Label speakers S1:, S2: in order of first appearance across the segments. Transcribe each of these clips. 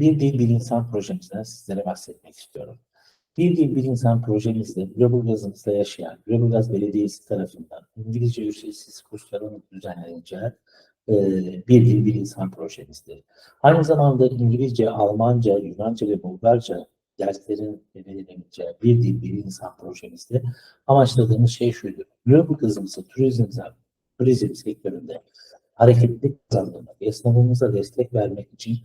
S1: Bir Dil Bir İnsan projemizden sizlere bahsetmek istiyorum. Bir Dil Bir İnsan projemizde Lüleburgaz'ımızda yaşayan Lüleburgaz Belediyesi tarafından İngilizce ücretsiz kursların düzenleneceği e, Bir Dil Bir İnsan projemizdir. Aynı zamanda İngilizce, Almanca, Yunanca ve Bulgarca derslerin verilebileceği Bir Dil Bir İnsan projemizde amaçladığımız şey şuydu. Lüleburgaz'ımızı turizm, turizm sektöründe hareketlilik kazandırmak, esnafımıza destek vermek için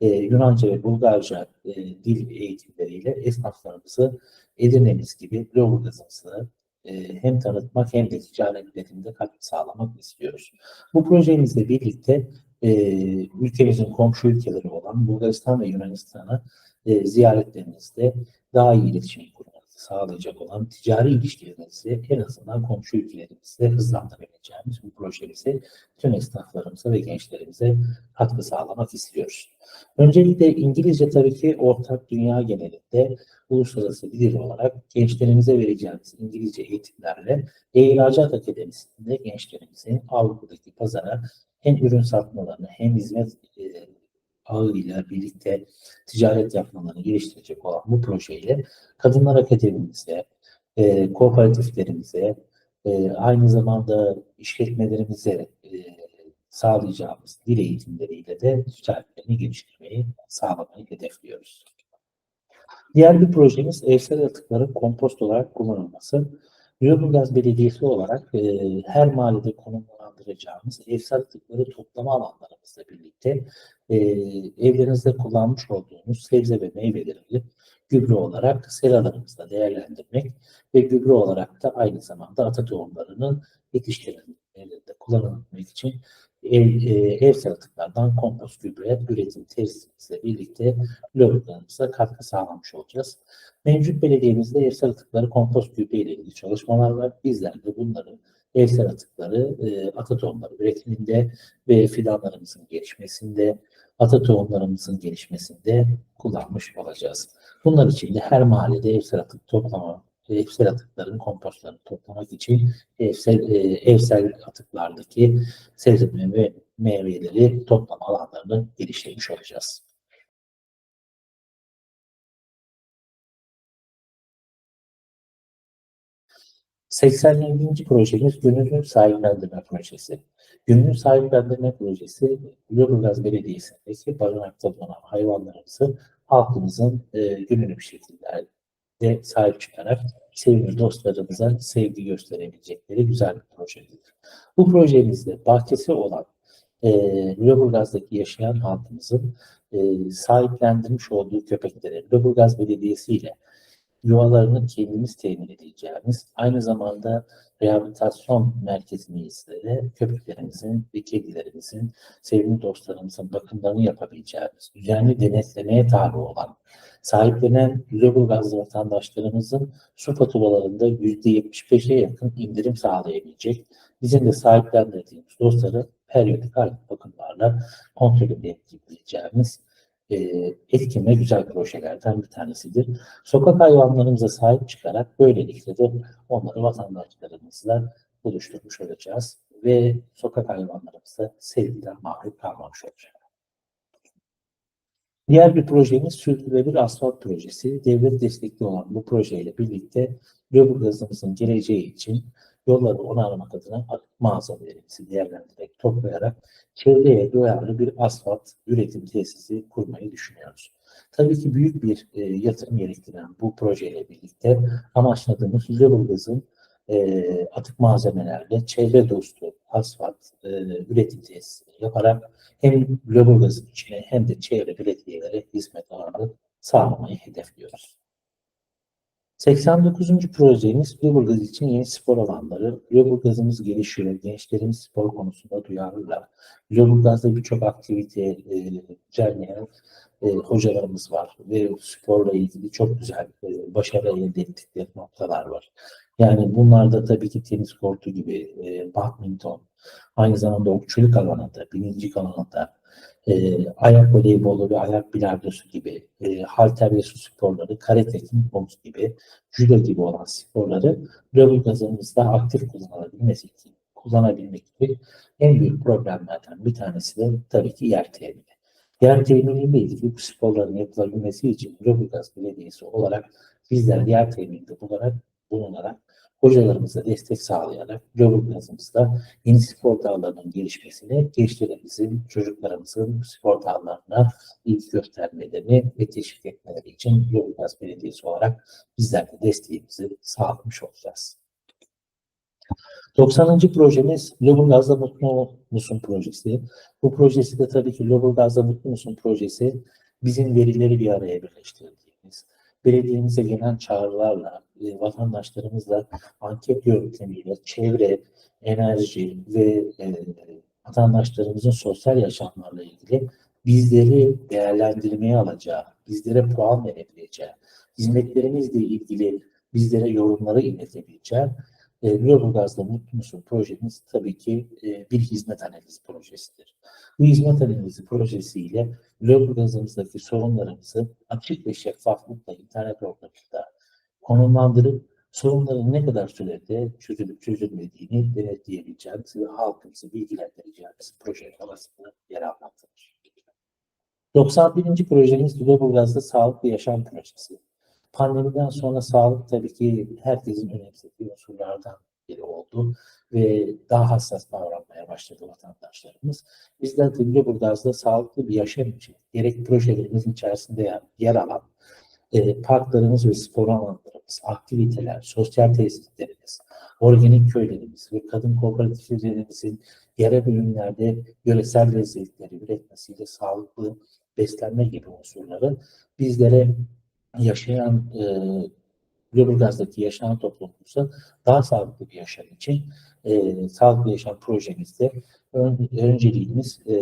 S1: e, Yunanca ve Bulgarca e, dil eğitimleriyle esnaflarımızı Edirne'miz gibi Lüleburgaz'ımızı e, hem tanıtmak hem de ticaretlerinde katkı sağlamak istiyoruz. Bu projemizle birlikte e, ülkemizin komşu ülkeleri olan Bulgaristan ve Yunanistan'a e, ziyaretlerinizde daha iyi iletişim kurmanızı sağlayacak olan ticari ilişkilerinizi en azından komşu ülkelerimizle hızlandırabileceğimiz bu projemizi tüm esnaflarımıza ve gençlerimize katkı sağlamak istiyoruz. Öncelikle İngilizce tabii ki ortak dünya genelinde uluslararası dil olarak gençlerimize vereceğimiz İngilizce eğitimlerle İhracat Akademisi'nde gençlerimizin Avrupa'daki pazara hem ürün satmalarını hem hizmet e, ağıyla birlikte ticaret yapmalarını geliştirecek olan bu projeyle Kadınlar Akademimize, e, kooperatiflerimize, e, aynı zamanda işletmelerimize e, sağlayacağımız dil eğitimleriyle de ticaretlerini geliştirmeyi, sağlamayı hedefliyoruz. Diğer bir projemiz evsel atıkların kompost olarak kullanılması. Lüleburgaz Belediyesi olarak e, her mahallede konumlandıracağımız evsel atıkları toplama alanlarımızla birlikte e, evlerinizde kullanmış olduğunuz sebze ve meyveleri gübre olarak seralarımızda değerlendirmek ve gübre olarak da aynı zamanda ata tohumlarının yetiştirilmede kullanılmak için ev, e, evsel atıklardan kompost gübre üretim tesisimizle birlikte Lüleburgaz'ımıza katkı sağlamış olacağız. Mevcut belediyemizde evsel atıkları kompost gübre ile ilgili çalışmalar var. Bizler de bunları evsel atıkları e, ata tohumları üretiminde ve fidanlarımızın gelişmesinde, ata tohumlarımızın gelişmesinde kullanmış olacağız. Bunlar için de her mahallede evsel atık toplama, evsel atıkların kompostlarını toplamak için evsel, evsel atıklardaki sebze ve meyveleri toplama alanlarını geliştirmiş olacağız. ...87. projemiz Gönüllü Sahiplendirme Projesi. Gönüllü Sahiplendirme Projesi, Lüleburgaz Belediyesi'ndeki barınakta bulunan hayvanlarımızı halkımızın e, bir şekilde de sahip çıkarak sevgili dostlarımıza sevgi gösterebilecekleri güzel bir projedir. Bu projemizde bahçesi olan e, Lüleburgaz'daki yaşayan halkımızın e, sahiplendirmiş olduğu köpekleri Lüleburgaz Belediyesi ile yuvalarını kendimiz temin edeceğimiz, aynı zamanda rehabilitasyon merkezimizde de köpeklerimizin ve kedilerimizin, sevgili dostlarımızın bakımlarını yapabileceğimiz, düzenli denetlemeye tabi olan, sahiplenen Lüleburgazlı vatandaşlarımızın su faturalarında %75'e yakın indirim sağlayabilecek, bizim de sahiplendirdiğimiz dostları periyodik bakımlarla kontrol edebileceğimiz e, güzel projelerden bir tanesidir. Sokak hayvanlarımıza sahip çıkarak böylelikle de onları vatandaşlarımızla buluşturmuş olacağız ve sokak hayvanlarımıza sevgiden mahrum kalmamış olacak. Diğer bir projemiz sürdürülebilir asfalt projesi. Devlet destekli olan bu projeyle birlikte Lüleburgaz'ımızın geleceği için yolları onarmak adına malzemelerimizi değerlendirerek, toplayarak çevreye duyarlı bir asfalt üretim tesisi kurmayı düşünüyoruz. Tabii ki büyük bir e, yatırım gerektiren bu projeyle birlikte amaçladığımız Lüleburgaz'ın e, atık malzemelerle çevre dostu asfalt e, üretim tesisi yaparak hem Lüleburgaz'ın içine hem de çevre belediyelere hizmet alanı sağlamayı hedefliyoruz. 89. projemiz Lüleburgaz için yeni spor alanları. Lüleburgaz'ımız gelişiyor. Gençlerimiz spor konusunda duyarlılar. Lüleburgaz'da birçok aktivite e, düzenleyen e, hocalarımız var ve sporla ilgili çok güzel e, başarı elde ettikleri noktalar var. Yani bunlarda tabii ki tenis kortu gibi, e, badminton, aynı zamanda okçuluk alanında, bilincik alanında, e, ayak voleybolu ve ayak bilardosu gibi, e, halter ve su sporları, karate, kickbox gibi, judo gibi olan sporları Lüleburgaz'ımızda aktif kullanabilmesi için, kullanabilmek için en büyük problemlerden bir tanesi de tabii ki yer temini. Yer teminiyle ilgili bu sporların yapılabilmesi için Lüleburgaz Belediyesi olarak bizler yer temininde bulunarak, bulunarak hocalarımıza destek sağlayarak Lüleburgaz'ımızda yeni spor dallarının gelişmesine, gençlerimizin, çocuklarımızın spor dallarına ilgi göstermelerini ve teşvik etmeleri için Lüleburgaz Belediyesi olarak bizler de desteğimizi sağlamış olacağız. 90. projemiz Lüleburgaz'da Mutlu Musun projesi. Bu projesi de tabii ki Lüleburgaz'da Mutlu Musun projesi bizim verileri bir araya birleştirdiğimiz, belediyemize gelen çağrılarla, e, vatandaşlarımızla anket yöntemiyle çevre, enerji ve e, vatandaşlarımızın sosyal yaşamlarla ilgili bizleri değerlendirmeye alacağı, bizlere puan verebileceği, hizmetlerimizle ilgili bizlere yorumları iletebileceği e, Lüleburgaz'da Mutlu Musun projemiz tabii ki e, bir hizmet analizi projesidir. Bu hizmet analizi projesiyle Lüleburgaz'ımızdaki sorunlarımızı açık ve şeffaflıkla internet ortamında konumlandırıp sorunların ne kadar sürede çözülüp çözülmediğini denetleyebileceğimiz ve halkımızı bilgilendireceğimiz proje arasında yer almaktadır. 91. projemiz Lüleburgaz'da Sağlıklı Yaşam Projesi. Pandemiden sonra sağlık tabii ki herkesin önemsediği unsurlardan biri oldu ve daha hassas davranmaya başladı vatandaşlarımız. Bizler de Lüleburgaz'da sağlıklı bir yaşam için gerek projelerimizin içerisinde yer alan e, parklarımız ve spor alanlarımız, aktiviteler, sosyal tesislerimiz, organik köylerimiz ve kadın kooperatiflerimizin yerel ürünlerde yöresel lezzetleri üretmesiyle sağlıklı beslenme gibi unsurları bizlere yaşayan e, Lüleburgaz'daki yaşayan toplumumuza daha sağlıklı bir yaşam için e, sağlıklı yaşam projemizde ön, önceliğimiz e,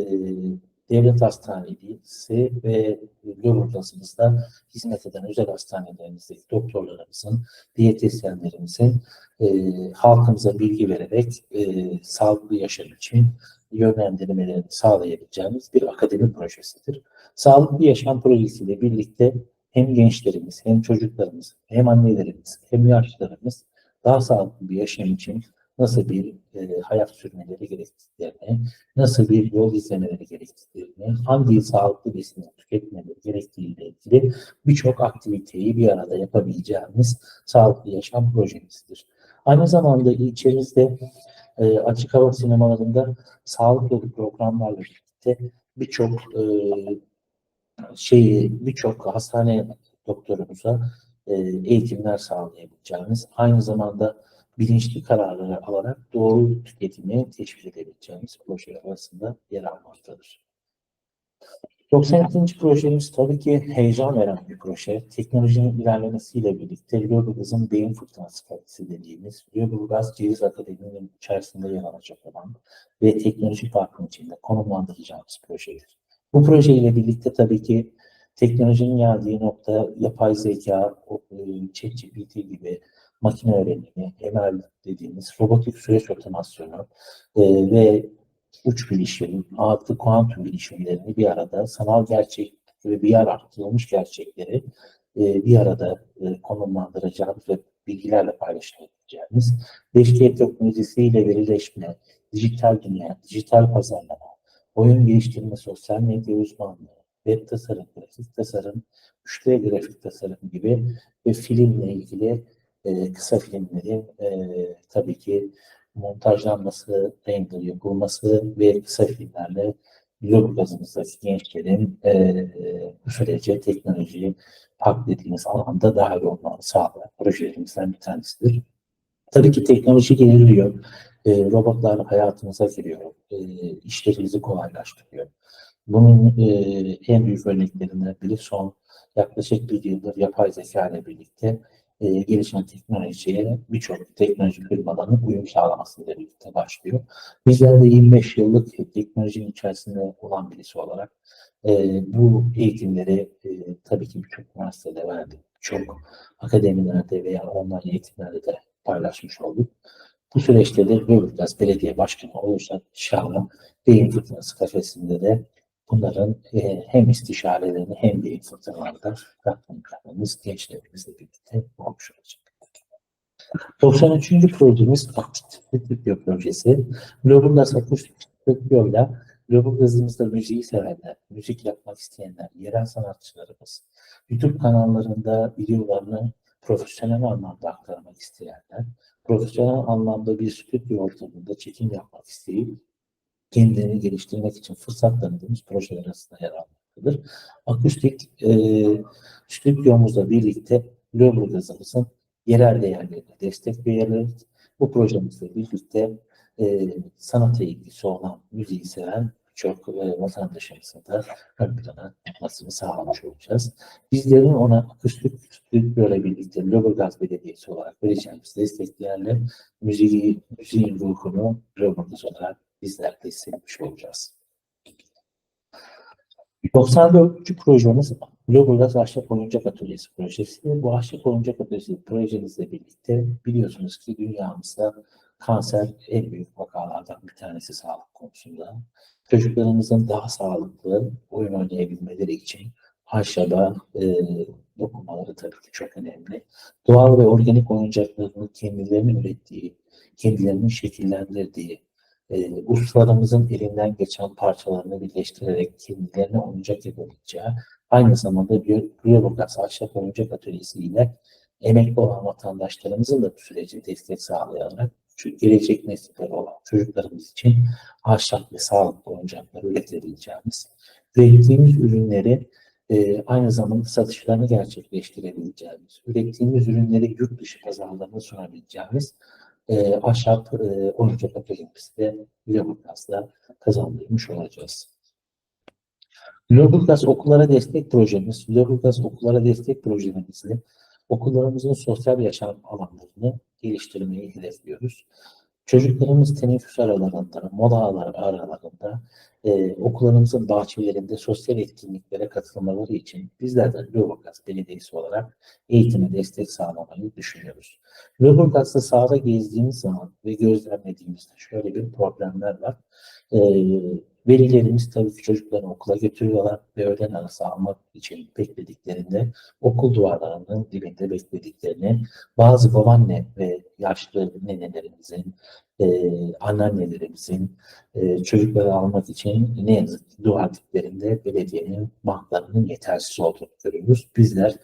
S1: devlet hastanesi ve Lüleburgaz'ımızda hizmet eden özel hastanelerimizdeki doktorlarımızın, diyetisyenlerimizin e, halkımıza bilgi vererek e, sağlıklı yaşam için yönlendirmelerini sağlayabileceğimiz bir akademi projesidir. Sağlıklı yaşam projesiyle birlikte hem gençlerimiz, hem çocuklarımız, hem annelerimiz, hem yaşlılarımız daha sağlıklı bir yaşam için nasıl bir e, hayat sürmeleri gerektiklerini, nasıl bir yol izlemeleri gerektiklerini, hangi sağlıklı besini tüketmeleri gerektiğiyle ilgili birçok aktiviteyi bir arada yapabileceğimiz sağlıklı yaşam projemizdir. Aynı zamanda ilçemizde e, açık hava sinemalarında sağlık yolu programlarla birlikte birçok e, şeyi birçok hastane doktorumuza e, eğitimler sağlayabileceğimiz, aynı zamanda bilinçli kararları alarak doğru tüketimi teşvik edebileceğimiz projeler arasında yer almaktadır. 92. projemiz tabii ki heyecan veren bir proje. Teknolojinin ilerlemesiyle birlikte Lüleburgaz'ın beyin fırtınası kalitesi dediğimiz Lüleburgaz Ceviz Akademi'nin içerisinde yer alacak olan ve teknoloji parkının içinde konumlandıracağımız projedir. Bu projeyle birlikte tabii ki teknolojinin geldiği nokta yapay zeka, ChatGPT gibi makine öğrenimi, ML dediğimiz robotik süreç otomasyonu e, ve uç bilişim, artı kuantum bilişimlerini bir arada sanal gerçek ve bir yer arttırılmış gerçekleri e, bir arada e, konumlandıracağımız ve bilgilerle paylaşabileceğimiz 5G teknolojisiyle verileşme, dijital dünya, dijital pazarlama, oyun geliştirme, sosyal medya uzmanlığı, web tasarım, grafik tasarım, 3D grafik tasarım gibi ve filmle ilgili e, kısa filmlerin e, tabii ki montajlanması, render yapılması ve kısa filmlerle Lüleburgaz'ımızdaki gençlerin e, e, bu sürece teknolojiyi park dediğimiz alanda dahil olmaları sağlayan projelerimizden bir tanesidir. Tabii ki teknoloji ilerliyor. E, robotlar hayatımıza giriyor. E, işlerimizi kolaylaştırıyor. Bunun e, en büyük örneklerinden biri son yaklaşık bir yıldır yapay zeka ile birlikte e, gelişen teknolojiye birçok teknoloji firmalarının uyum sağlamasıyla birlikte başlıyor. Bizler de 25 yıllık teknolojinin içerisinde olan birisi olarak e, bu eğitimleri e, tabii ki birçok üniversitede verdik. Çok akademilerde veya online eğitimlerde de paylaşmış olduk. Bu süreçte de Lüleburgaz Belediye Başkanı olursak inşallah beyin fırtınası kafesinde de bunların e, hem istişarelerini hem beyin fırtınalarda katlanacağımız gençlerimizle birlikte olmuş olacak. 93. projemiz Akustik Stüdyo projesi. Lüleburgaz Akustik Stüdyo'yla Lüleburgaz'ımızda müziği sevenler, müzik yapmak isteyenler, yerel sanatçılarımız, YouTube kanallarında videolarını profesyonel anlamda aktarmak isteyenler, profesyonel anlamda bir stüdyo ortamında çekim yapmak isteyip kendilerini geliştirmek için fırsat tanıdığımız projeler arasında yer almaktadır. Akustik e, stüdyomuzla birlikte Lüleburgaz'ımızın yerel değerlerine destek veriyoruz. Bu projemizle birlikte e, sanata ilgisi olan, müziği seven çok e, vatandaşımızın da ön plana çıkmasını sağlamış olacağız. Bizlerin ona akustik stüdyoyla birlikte Lüleburgaz Belediyesi olarak vereceğimiz desteklerle müziği, müziğin ruhunu Lüleburgaz olarak bizler de hissetmiş olacağız. 94. projemiz Lüleburgaz Ahşap Oyuncak Atölyesi projesi. Bu Ahşap Oyuncak Atölyesi projemizle birlikte biliyorsunuz ki dünyamızda kanser en büyük vakalardan bir tanesi sağlık konusunda. Çocuklarımızın daha sağlıklı oyun oynayabilmeleri için ahşaba e, dokunmaları tabii ki çok önemli. Doğal ve organik oyuncaklarını kendilerinin ürettiği, kendilerinin şekillendirdiği, e, ustalarımızın elinden geçen parçalarını birleştirerek kendilerine oyuncak yapabileceği, aynı zamanda bir Lüleburgaz Ahşap Oyuncak Atölyesi ile emekli olan vatandaşlarımızın da bu sürece destek sağlayarak gelecek nesiller olan çocuklarımız için ahşap ve sağlıklı oyuncaklar üretebileceğimiz, ürettiğimiz ürünleri e, aynı zamanda satışlarını gerçekleştirebileceğimiz, ürettiğimiz ürünleri yurt dışı pazarlarına sunabileceğimiz e, ahşap e, oyuncak atölyemizi de Lüleburgaz'da kazandırmış olacağız. Lüleburgaz Okullara Destek Projemiz, Lüleburgaz Okullara Destek Projemizle okullarımızın sosyal yaşam alanlarını geliştirmeyi hedefliyoruz. Çocuklarımız teneffüs aralarında, mola aralarında e, okullarımızın bahçelerinde sosyal etkinliklere katılmaları için bizler de Lüleburgaz Belediyesi olarak eğitime destek sağlamayı düşünüyoruz. Lüleburgaz'da sahada gezdiğimiz zaman ve gözlemlediğimizde şöyle bir problemler var. E, velilerimiz tabii ki çocuklarını okula götürüyorlar ve öğlen arası almak için beklediklerinde okul duvarlarının dibinde beklediklerini bazı babaanne ve yaşlı nenelerimizin, e, anneannelerimizin e, çocukları almak için ne yazık ki duvar diplerinde belediyenin banklarının yetersiz olduğunu görüyoruz. Bizler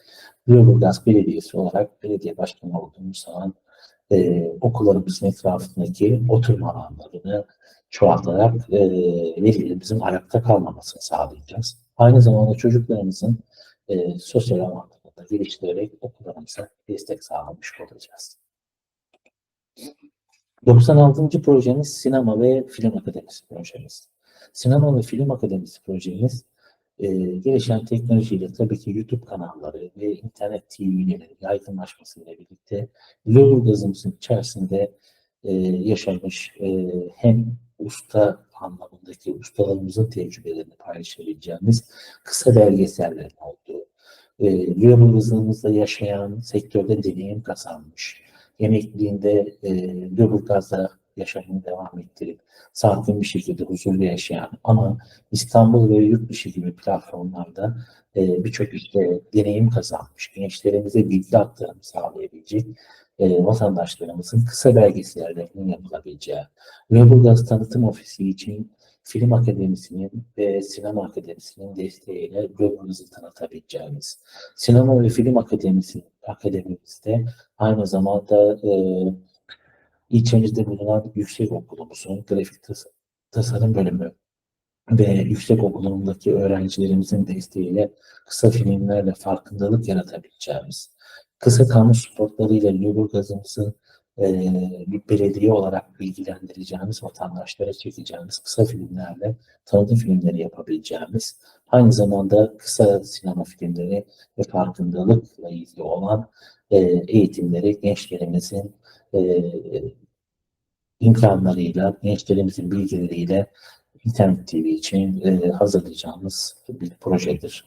S1: Lüleburgaz Belediyesi olarak belediye başkanı olduğumuz zaman e, okullarımızın etrafındaki oturma alanlarını çoğaltarak e, velilerimizin ayakta kalmamasını sağlayacağız. Aynı zamanda çocuklarımızın e, sosyal alanlarını da geliştirerek okullarımıza destek sağlamış olacağız. 96. projemiz Sinema ve Film Akademisi projemiz. Sinema ve Film Akademisi projemiz e, gelişen teknolojiyle tabii ki YouTube kanalları ve internet TV'lerin yaygınlaşmasıyla birlikte Lüleburgaz'ımızın içerisinde e, yaşamış e, hem usta anlamındaki ustalarımızın tecrübelerini paylaşabileceğimiz kısa belgesellerin olduğu, e, Lüleburgaz'ımızda yaşayan, sektörde deneyim kazanmış, emekliliğinde e, Lüleburgaz'da yaşamını devam ettirip sakin bir şekilde huzurlu yaşayan ama İstanbul ve yurt dışı gibi platformlarda e, birçok işte deneyim kazanmış, gençlerimize bilgi aktarımı sağlayabilecek e, vatandaşlarımızın kısa belgesellerinin yapılabileceği, Lüleburgaz Tanıtım Ofisi için Film Akademisi'nin ve Sinema Akademisi'nin desteğiyle Lüleburgaz'ı tanıtabileceğimiz, Sinema ve Film Akademisi Akademimizde aynı zamanda e, ilçemizde bulunan yüksek okulumuzun grafik tas tasarım bölümü ve yüksek okulundaki öğrencilerimizin desteğiyle kısa filmlerle farkındalık yaratabileceğimiz, kısa kamu spotlarıyla Lüleburgaz'ımızı e, bir belediye olarak bilgilendireceğimiz, vatandaşlara çekeceğimiz kısa filmlerle tanıtım filmleri yapabileceğimiz, aynı zamanda kısa sinema filmleri ve farkındalıkla ilgili olan e, eğitimleri gençlerimizin e, imkanlarıyla, gençlerimizin bilgileriyle İnternet TV için e, hazırlayacağımız bir projedir.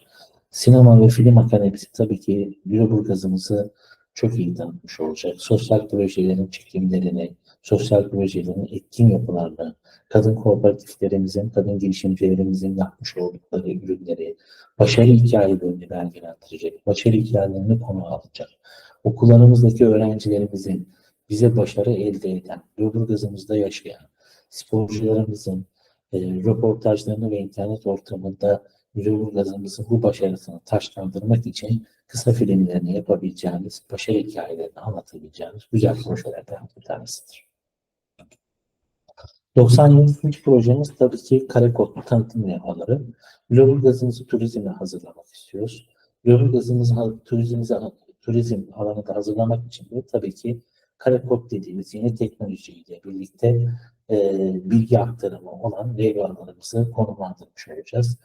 S1: Sinema ve Film Akademisi tabii ki Lüleburgaz'ımızı çok iyi tanıtmış olacak. Sosyal projelerin çekimlerini, sosyal projelerin etkin yapılarını, kadın kooperatiflerimizin, kadın girişimcilerimizin yapmış oldukları ürünleri, başarı hikayelerini belgelendirecek, başarı hikayelerini konu alacak. Okullarımızdaki öğrencilerimizin bize başarı elde eden, Lüleburgaz'ımızda yaşayan, sporcularımızın, e, röportajlarını ve internet ortamında Lüleburgaz'ımızın bu başarısını taşlandırmak için kısa filmlerini yapabileceğiniz, başarı hikayelerini anlatabileceğiniz güzel projelerden bir tanesidir. 97. projemiz tabii ki Karakotlu tanıtım levhaları. Lüleburgaz'ımızı turizmle hazırlamak istiyoruz. Lüleburgaz'ımızı turizmize, turizm alanında hazırlamak için de tabii ki Karakot dediğimiz yeni teknolojiyle birlikte e, bilgi aktarımı olan levhalarımızı konumlandırmış olacağız.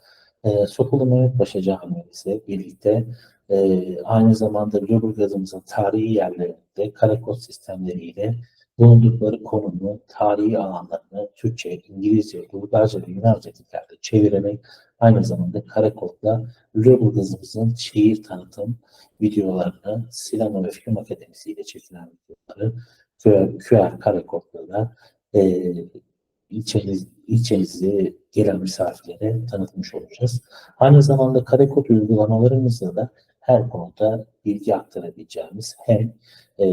S1: E, Sokulu Mehmet Paşa Camimizle birlikte e, aynı zamanda Lüleburgaz'ımızın tarihi yerlerinde karakod sistemleriyle bulundukları konumu, tarihi alanlarını Türkçe, İngilizce, Bulgarca ve Yunanca dillerde çevirerek aynı zamanda Karakol'da Lüleburgaz'ımızın şehir tanıtım videolarını Sinema ve Film Akademisi ile çekilen videoları QR, Karakol'da da e, ilçeniz, ilçenize gelen misafirlere tanıtmış olacağız. Aynı zamanda Karakod uygulamalarımızla da her konuda bilgi aktarabileceğimiz hem e,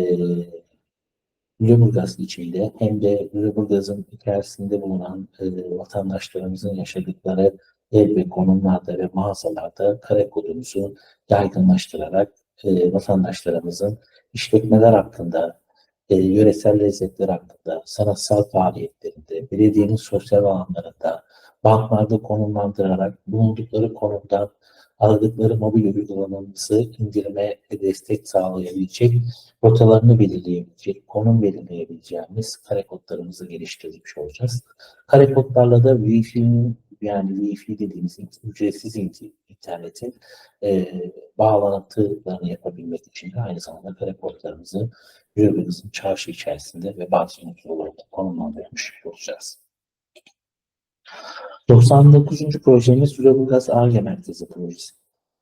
S1: Lüleburgaz içinde hem de Lüleburgaz'ın içerisinde bulunan e, vatandaşlarımızın yaşadıkları ev ve konumlarda ve mağazalarda kare kodumuzu yaygınlaştırarak e, vatandaşlarımızın işletmeler hakkında, e, yöresel lezzetler hakkında, sanatsal faaliyetlerinde, belediyenin sosyal alanlarında, banklarda konumlandırarak bulundukları konumdan aradıkları mobil uygulamamızı indirme ve destek sağlayabilecek rotalarını belirleyebilecek, konum belirleyebileceğimiz kare kodlarımızı geliştirmiş olacağız. Kare kodlarla da Wi-Fi'nin yani Wi-Fi dediğimiz ücretsiz internetin e, bağlantılarını yapabilmek için de aynı zamanda kare kodlarımızı Yürübümüzün çarşı içerisinde ve bazı noktalarda konumlandırmış olacağız. 99. projemiz Lüleburgaz Arge Merkezi projesi.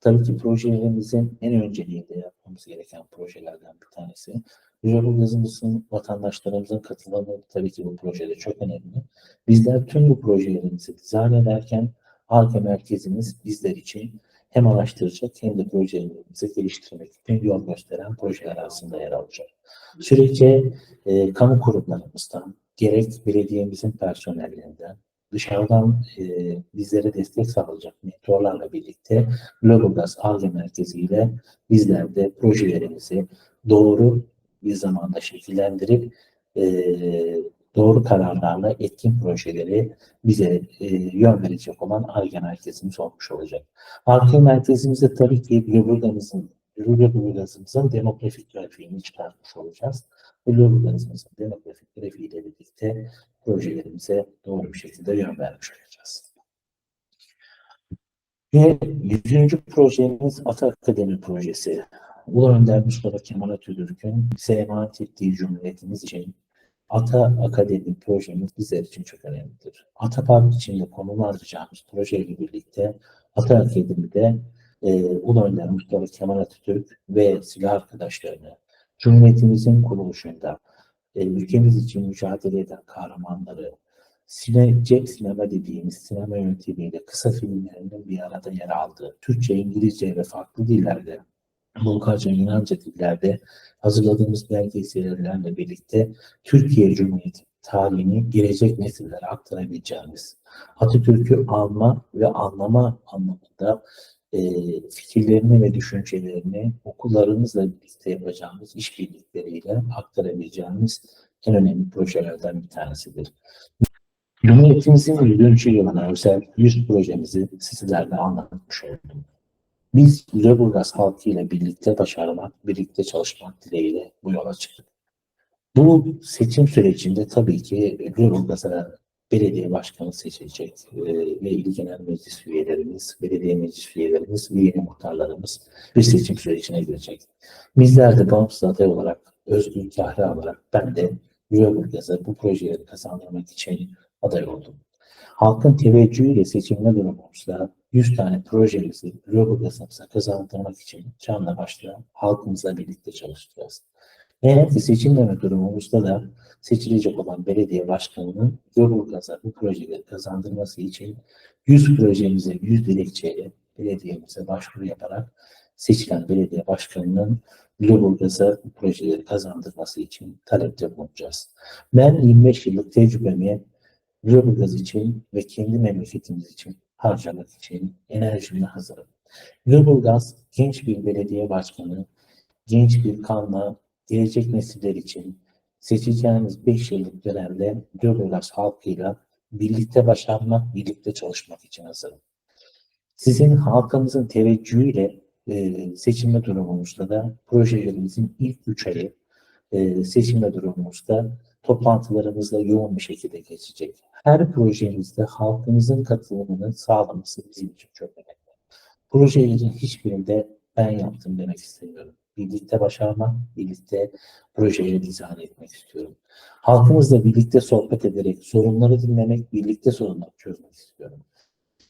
S1: Tabii ki projelerimizin en önceliğinde yapmamız gereken projelerden bir tanesi. Lüleburgaz'ımızın, vatandaşlarımızın katılımı tabii ki bu projede çok önemli. Bizler tüm bu projelerimizi dizayn ederken Arge Merkezimiz bizler için hem araştıracak hem de projelerimizi geliştirmek için yol gösteren projeler arasında yer alacak. Sürekli e, kamu kurumlarımızdan, gerek belediyemizin personellerinden, dışarıdan e, bizlere destek sağlayacak mentorlarla birlikte Lüleburgaz Arge Merkezi ile bizler de projelerimizi doğru bir zamanda şekillendirip e, doğru kararlarla etkin projeleri bize e, yön verecek olan Arge Merkezimiz olmuş olacak. Arge Merkezimizde tabii ki Lüleburgaz'ımızın Lüleburgaz'ımızın demografik grafiğini çıkartmış olacağız. Lüleburgaz'ımızın demografik grafiğiyle birlikte projelerimize doğru bir şekilde yön vermiş olacağız. Ve 100. projemiz Ata Akademi projesi. Ulu Önder Mustafa Kemal Atatürk'ün bize emanet ettiği cumhuriyetimiz için Ata Akademi projemiz bizler için çok önemlidir. Ata Park içinde konumlandıracağımız projeyle birlikte Ata Akademi'de e, Ulu Önder Mustafa Kemal Atatürk ve silah arkadaşlarını. Cumhuriyetimizin kuruluşunda e, ülkemiz için mücadele eden kahramanları, sine, cep sinema dediğimiz sinema yöntemiyle kısa filmlerinin bir arada yer aldığı, Türkçe, İngilizce ve farklı dillerde, Bulgarca, Yunanca dillerde hazırladığımız belgesellerle birlikte Türkiye Cumhuriyeti tarihini gelecek nesillere aktarabileceğimiz, Atatürk'ü alma ve anlama anlamında e, fikirlerini ve düşüncelerini okullarımızla birlikte yapacağımız işbirlikleriyle aktarabileceğimiz en önemli projelerden bir tanesidir. Cumhuriyetimizin 100. yılına özel 100 projemizi sizlerle anlatmış oldum. Biz Lüleburgaz halkı ile birlikte başarmak, birlikte çalışmak dileğiyle bu yola çıktık. Bu seçim sürecinde tabii ki Lüleburgaz'a belediye başkanı seçilecek e, ve il genel meclis üyelerimiz, belediye meclis üyelerimiz ve yeni muhtarlarımız bir seçim sürecine girecek. Bizler de bağımsız aday olarak, Özgür Kahre olarak ben de Lüleburgaz'a bu projeleri kazandırmak için aday oldum. Halkın teveccühüyle seçimine durumumuzda 100 tane projemizi Lüleburgaz'ımıza kazandırmak için canla başla halkımızla birlikte çalışacağız. Eğer ki seçimleme durumumuzda da seçilecek olan belediye başkanının Lüleburgaz'a bu projeleri kazandırması için 100 projemize 100 dilekçeyle belediyemize başvuru yaparak seçilen belediye başkanının Lüleburgaz'a bu projeleri kazandırması için talepte bulunacağız. Ben 25 yıllık tecrübemi Lüleburgaz için ve kendi memleketimiz için harcamak için enerjimle hazırım. Lüleburgaz genç bir belediye başkanı, genç bir kanla gelecek nesiller için seçeceğiniz 5 yıllık dönemde Lüleburgaz halkıyla birlikte başarmak, birlikte çalışmak için hazırım. Sizin halkımızın teveccühüyle e, seçilme durumumuzda da projelerimizin ilk 3 ayı e, seçilme durumumuzda toplantılarımızla yoğun bir şekilde geçecek. Her projemizde halkımızın katılımını sağlaması bizim için çok önemli. Projelerin hiçbirinde ben yaptım demek istemiyorum. Birlikte başarmak, birlikte projeleri dizayn etmek istiyorum. Halkımızla birlikte sohbet ederek, sorunları dinlemek, birlikte sorunları çözmek istiyorum.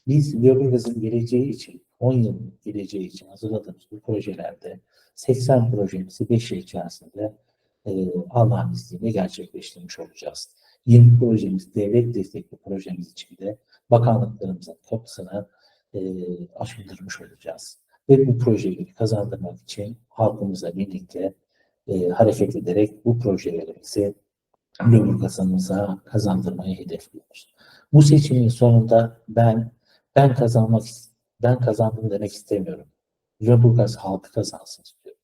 S1: Biz Lüleburgaz'ın geleceği için, 10 yılın geleceği için hazırladığımız bu projelerde 80 projemizi 5 yıl içerisinde e, Allah'ın izniyle gerçekleştirmiş olacağız. 20 projemiz, devlet destekli projemiz içinde bakanlıklarımızın kapısına e, açıldırmış olacağız. Ve bu projeleri kazandırmak için halkımızla birlikte e, hareket ederek bu projelerimizi Lüleburgaz'ımıza kazandırmayı hedefliyoruz. Bu seçimin sonunda ben ben kazanmak ben kazandım demek istemiyorum. Lüleburgaz halkı kazansın istiyorum.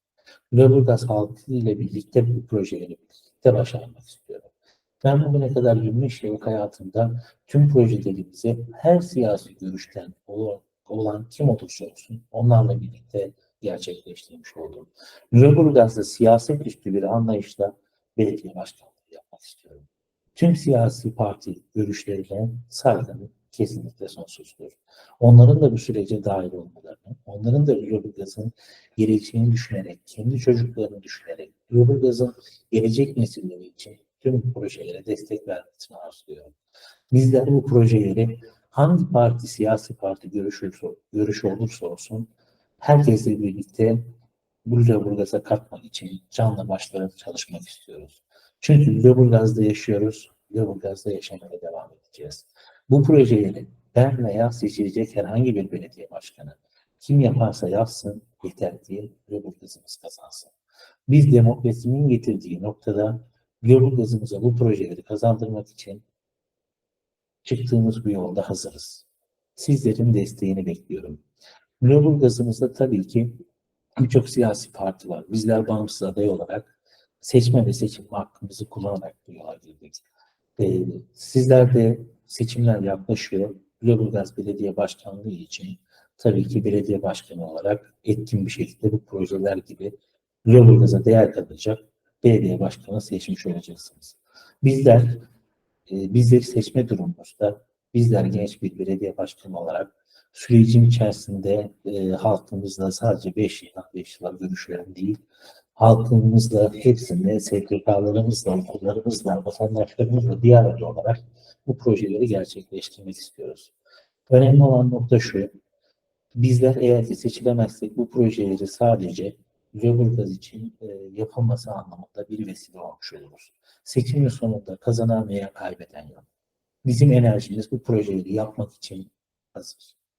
S1: Lüleburgaz halkı ile birlikte bu projeleri birlikte başarmak istiyorum. Ben bugüne kadar 25 yıllık hayatımda tüm projelerimizi her siyasi görüşten olan, olan kim olursa olsun onlarla birlikte gerçekleştirmiş oldum. Lüleburgaz'da siyaset üstü bir anlayışla belediye başkanlığı yapmak istiyorum. Tüm siyasi parti görüşlerine saygım kesinlikle sonsuzdur. Onların da bu sürece dahil olmalarını, onların da Lüleburgaz'ın geleceğini düşünerek, kendi çocuklarını düşünerek, Lüleburgaz'ın gelecek nesilleri için tüm projelere destek vermesini arzuluyorum. Bizler bu projeleri hangi parti, siyasi parti görüşü, görüşü olursa olsun herkesle birlikte Lüleburgaz'a katmak için canla başla çalışmak istiyoruz. Çünkü Lüleburgaz'da yaşıyoruz, Lüleburgaz'da yaşamaya devam edeceğiz. Bu projeleri ben veya seçilecek herhangi bir belediye başkanı kim yaparsa yapsın yeter ki Lüleburgaz'ımız kazansın. Biz demokrasinin getirdiği noktada Lüleburgaz'ımıza bu projeleri kazandırmak için çıktığımız bu yolda hazırız. Sizlerin desteğini bekliyorum. Lüleburgaz'ımızda tabii ki birçok siyasi parti var. Bizler bağımsız aday olarak seçme ve seçim hakkımızı kullanarak bu yola girdik. Ee, sizler de seçimler yaklaşıyor. Lüleburgaz Belediye Başkanlığı için tabii ki belediye başkanı olarak etkin bir şekilde bu projeler gibi Lüleburgaz'a değer katacak belediye başkanı seçmiş olacaksınız. Bizler e, bizleri seçme durumumuzda bizler genç bir belediye başkanı olarak sürecin içerisinde e, halkımızla sadece 5 yıldan 5 yıla görüşüyorum değil, halkımızla hepsinde STK'larımızla, okullarımızla, vatandaşlarımızla bir arada olarak bu projeleri gerçekleştirmek istiyoruz. Önemli olan nokta şu, bizler eğer ki seçilemezsek bu projeleri sadece Lüleburgaz için e, yapılması anlamında bir vesile olmuş oluruz. Seçimin sonunda kazanan veya kaybeden yok. Bizim enerjimiz bu projeleri yapmak için hazır.